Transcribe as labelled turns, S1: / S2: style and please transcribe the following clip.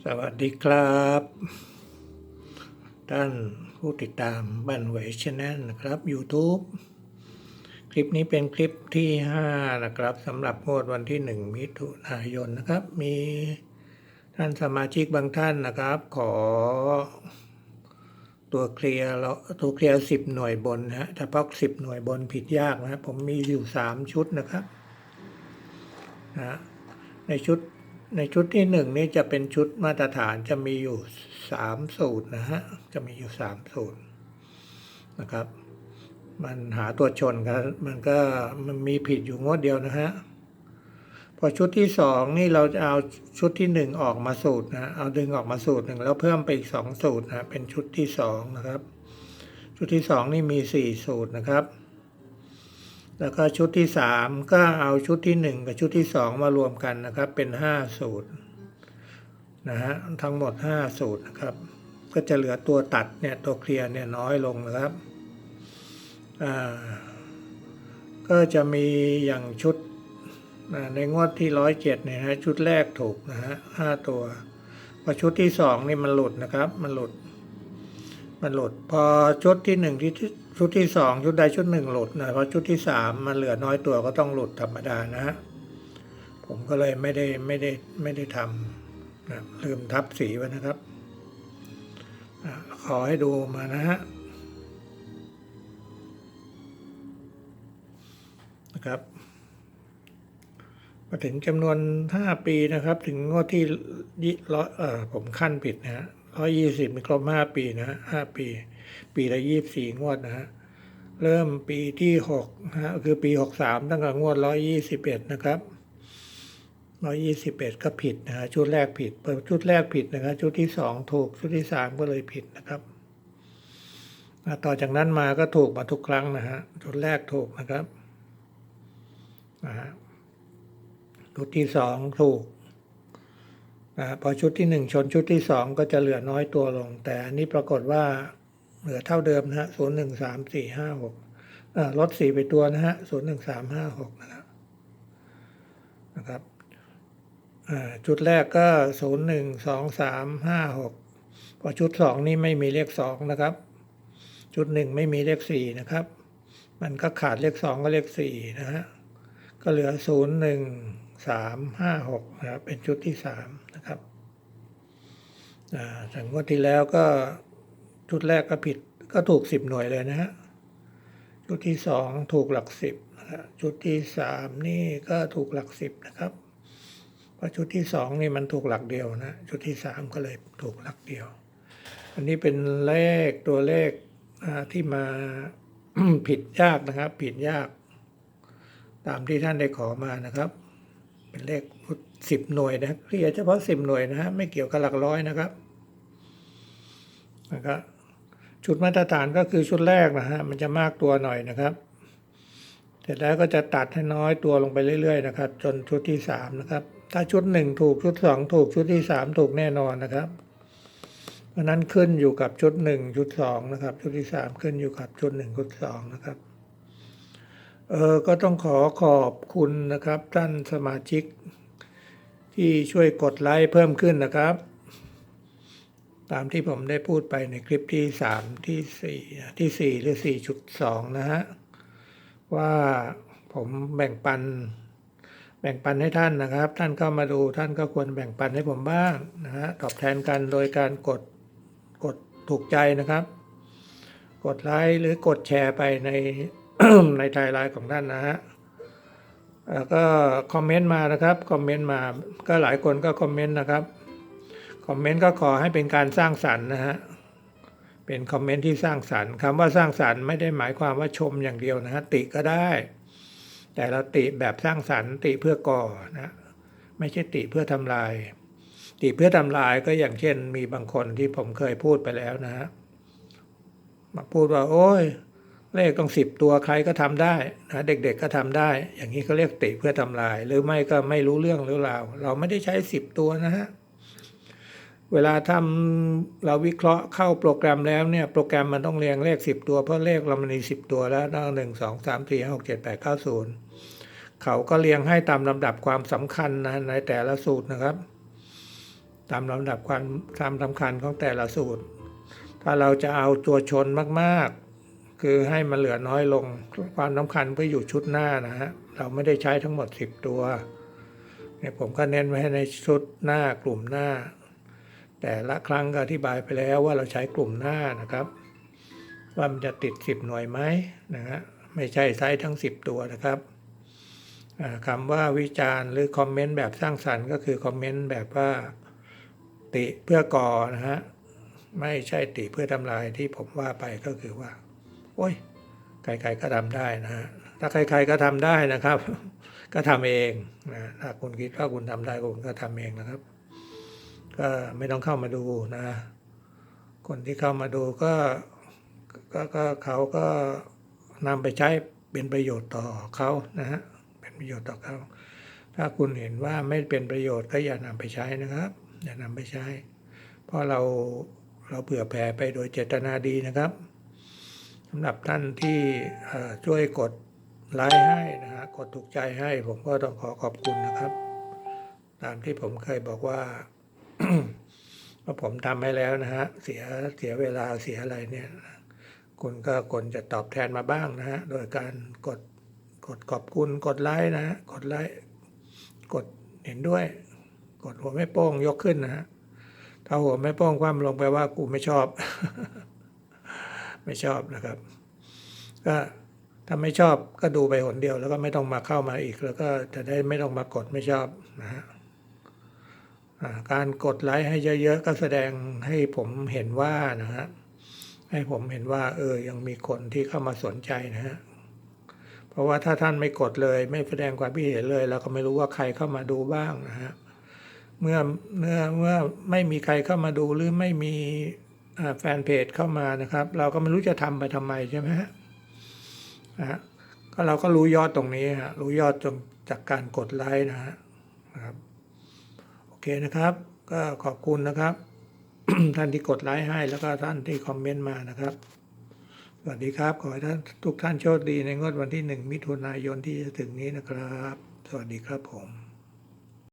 S1: สวัสดีครับ ท่านผู้ติดตามบันเวชแนลนะครับ YouTube คลิปนี้เป็นคลิปที่ 5 นะครับสำหรับงวดวันที่ 1 มิถุนายนนะครับ มีท่านสมาชิกบางท่านนะครับ ขอ ตัวเคลียร์ตัวเคลียร์สิบหน่วยบนนะฮะเฉพาะสิบหน่วยบนผิดยากนะผมมีอยู่สามชุดนะครับนะในชุด ในชุดที่หนึ่งนี่จะเป็นชุดมาตรฐานจะมีอยู่สามสูตรนะฮะ จะมีอยู่สามสูตรนะครับ มันหาตัวชนกันมันก็มันมีผิดอยู่งวดเดียวนะฮะ พอชุดที่สองนี่เราจะเอาชุดที่หนึ่งออกมาสูตรนะ เอาดึงออกมาสูตรหนึ่งแล้วเพิ่มไปอีกสองสูตรนะ เป็นชุดที่สองนะครับ ชุดที่สองนี่มีสี่สูตรนะครับ แล้วก็ชุดที่สามก็เอาชุดที่หนึ่งกับชุดที่สองมารวมกันนะครับ เป็นห้าสูตรนะฮะทั้งหมดห้าสูตรนะครับ ก็จะเหลือตัวตัดเนี่ยตัวเคลียร์เนี่ยน้อยลงนะครับอ่าก็จะมีอย่างชุดในงวดที่ร้อยเจ็ดเนี่ยนะชุดแรกถูกนะฮะห้าตัวพอชุดที่สองนี่มันหลุดนะครับ มันหลุด มันหลุด พอชุดที่หนึ่งที่ ชุดที่สองชุดใดชุดหนึ่งหลุดนะเพอชุดที่สามมันเหลือน้อยตัวก็ต้องหลุดธรรมดานะฮะผมก็เลยไม่ได้ไม่ได้ไม่ได้ทำนะลืมทับสีไว้นะครับอะขอให้ดูมานะฮะนะครับมาถึงจำนวน 5 ปีนะครับ ถึงงวดที่ร้อยเออผมขั้นผิดนะฮะร้อยยี่สิบมีครบห้าปีนะฮะห้าปี ปีละยี่สี่งวดนะฮะเริ่มปีที่หกนะฮะคือปีหกสามตั้งแต่งวดร้อยยี่สิบเอ็ดนะครับร้อยยี่สิบเอ็ดก็ผิดนะฮะชุดแรกผิดพอชุดแรกผิดนะครับชุดที่สองถูกชุดที่สามก็เลยผิดนะครับต่อจากนั้นมาก็ถูกมาทุกครั้งนะฮะชุดแรกถูกนะครับนะฮะชุดที่สองถูกนะพอชุดที่หนึ่งชนชุดที่สองก็จะเหลือน้อยตัวลง แต่อันนี้ปรากฏว่า เหลือเท่าเดิมนะฮะศูนย์หนึ่งสามสี่ห้าหกลดสี่ไปตัวนะฮะศูนย์หนึ่งสามห้าหกนะครับนะครับจุดแรกก็ศูนย์หนึ่งสองสามห้าหกพอชุดสองนี่ไม่มีเลขสองนะครับ ชุดหนึ่งไม่มีเลขสี่นะครับ มันก็ขาดเลขสองก็เลขสี่นะฮะก็เหลือศูนย์หนึ่งสามห้าหกนะครับเป็นชุดที่สามนะครับจากงวดที่แล้วก็ ชุดแรกก็ผิดก็ถูกสิบหน่วยเลยนะฮะชุดที่สองถูกหลักสิบนะชุดที่สามนี่ก็ถูกหลักสิบนะครับเพราะชุดที่สองนี่มันถูกหลักเดียวนะชุดที่สามก็เลยถูกหลักเดียว อันนี้เป็นเลขตัวเลขที่มาผิดยากนะครับ ผิดยาก ตามที่ท่านได้ขอมานะครับ เป็นเลขสิบหน่วยนะเคลียร์เฉพาะสิบหน่วยนะฮะไม่เกี่ยวกับหลักร้อยนะครับนะครับ ชุดมาตรฐานก็คือชุดแรกนะฮะมันจะมากตัวหน่อยนะครับ เสร็จแล้วก็จะตัดให้น้อยตัวลงไปเรื่อยๆนะครับ จนชุดที่สามนะครับถ้าชุดหนึ่งถูกชุดสองถูกชุดที่สามถูกแน่นอนนะครับเพราะนั้นขึ้นอยู่กับชุดหนึ่งชุดสองนะครับ ชุดที่สามขึ้นอยู่กับชุดหนึ่งชุดสองนะครับเออก็ต้องขอขอบคุณนะครับ ท่านสมาชิกที่ช่วยกดไลค์เพิ่มขึ้นนะครับ ตามที่ผมได้พูดไปในคลิปที่สามที่สี่ที่สี่หรือสี่จุดสองนะฮะ ว่าผมแบ่งปัน แบ่งปันให้ท่านนะครับ ท่านเข้ามาดูท่านก็ควรแบ่งปันให้ผมบ้างนะฮะตอบแทนกันโดยการกดกดถูกใจนะครับ กดไลค์หรือกดแชร์ไปในในไทม์ไลน์ของท่านนะฮะแล้วก็คอมเมนต์มานะครับคอมเมนต์มาก็หลายคนก็คอมเมนต์นะครับ คอมเมนต์ก็ขอให้เป็นการสร้างสรรค์นะฮะเป็นคอมเมนต์ที่สร้างสรรค์คำว่าสร้างสรรค์ไม่ได้หมายความว่าชมอย่างเดียวนะฮะติก็ได้ แต่เราติแบบสร้างสรรค์ ติเพื่อก่อนะไม่ใช่ติเพื่อทำลาย ติเพื่อทำลายก็อย่างเช่น มีบางคนที่ผมเคยพูดไปแล้วนะฮะมาพูดว่า โอ้ยเลขต้องสิบตัวใครก็ทำได้นะเด็กๆก็ทำได้ อย่างนี้ก็เรียกติเพื่อทำลาย หรือไม่ก็ไม่รู้เรื่องหรือราวเราไม่ได้ใช้สิบตัวนะฮะ เวลาทำเราวิเคราะห์เข้าโปรแกรมแล้วเนี่ยโปรแกรมมันต้องเรียงเลขสิบตัวเพราะเลขเรามันมีสิบตัวแล้วตั้งหนึ่งสองสามสี่ห้าหกเจ็ดแปดเก้าศูนย์เขาก็เรียงให้ตามลำดับความสำคัญนะในแต่ละสูตรนะครับ ตามลำดับความความสำคัญของแต่ละสูตร ถ้าเราจะเอาตัวชนมากๆ คือให้มันเหลือน้อยลงความสำคัญไปอยู่ชุดหน้านะฮะเราไม่ได้ใช้ทั้งหมด 10 ตัวเนี่ยผมก็เน้นไว้ให้ในชุดหน้ากลุ่มหน้า แต่ละครั้งก็อธิบายไปแล้วว่าเราใช้กลุ่มหน้านะครับ ว่ามันจะติด 10 หน่วยไหมนะฮะไม่ใช่ใช้ทั้ง 10 ตัวนะครับคำว่าวิจารณ์หรือคอมเมนต์แบบสร้างสรรค์ก็คือคอมเมนต์แบบว่าติเพื่อก่อนะฮะไม่ใช่ติเพื่อทำลายที่ผมว่าไปก็คือว่า โอ้ยใครๆก็ทำได้นะฮะถ้าใครๆก็ทำได้นะครับ ก็ทำเองนะถ้าคุณคิดว่าคุณทำได้คุณก็ทำเองนะครับ ก็ไม่ต้องเข้ามาดูนะ คนที่เข้ามาดูก็ก็ก็เขาก็นำไปใช้เป็นประโยชน์ต่อเขานะฮะเป็นประโยชน์ต่อเขา ถ้าคุณเห็นว่าไม่เป็นประโยชน์ก็อย่านำไปใช้นะครับ อย่านำไปใช้ เพราะเราเราเผื่อแผ่ไปโดยเจตนาดีนะครับสำหรับท่านที่ช่วยกดไลค์ให้นะฮะกดถูกใจให้ผมก็ต้องขอขอบคุณนะครับ ตามที่ผมเคยบอกว่า ว่าผมทำให้แล้วนะฮะ เสียเสียเวลาเสียอะไรเนี่ย คุณก็ควรจะตอบแทนมาบ้างนะฮะ โดยการกดกดขอบคุณกดไลค์นะฮะกดไลค์กดเห็นด้วย กดหัวแม่โป้งยกขึ้นนะฮะถ้าหัวแม่โป้งคว่ำลงไปว่ากูไม่ชอบ ไม่ชอบนะครับ ก็ถ้าไม่ชอบก็ดูไปหนเดียว แล้วก็ไม่ต้องมาเข้ามาอีก แล้วก็จะได้ไม่ต้องมากดไม่ชอบนะฮะ การกดไลค์ให้เยอะๆ ก็แสดงให้ผมเห็นว่านะฮะให้ผมเห็นว่า เออยังมีคนที่เข้ามาสนใจนะฮะเพราะว่าถ้าท่านไม่กดเลย ไม่แสดงความคิดเห็นเลยเราก็ไม่รู้ว่าใครเข้ามาดูบ้างนะฮะเมื่อเมื่อเมื่อไม่มีใครเข้ามาดูหรือไม่มีแฟนเพจเข้ามานะครับ เราก็ไม่รู้จะทำไปทำไมใช่ไหมฮะนะฮะก็เราก็รู้ยอดตรงนี้ฮะรู้ยอดจากการกดไลค์นะฮะนะครับ เคนะครับ ก็ขอบคุณนะครับ ท่านที่กดไลค์ให้แล้วก็ท่านที่คอมเมนต์มานะครับ สวัสดีครับ ขอให้ท่านทุกท่านโชคดีในงวดวันที่หนึ่งมิถุนายนที่จะถึงนี้นะครับ สวัสดีครับผม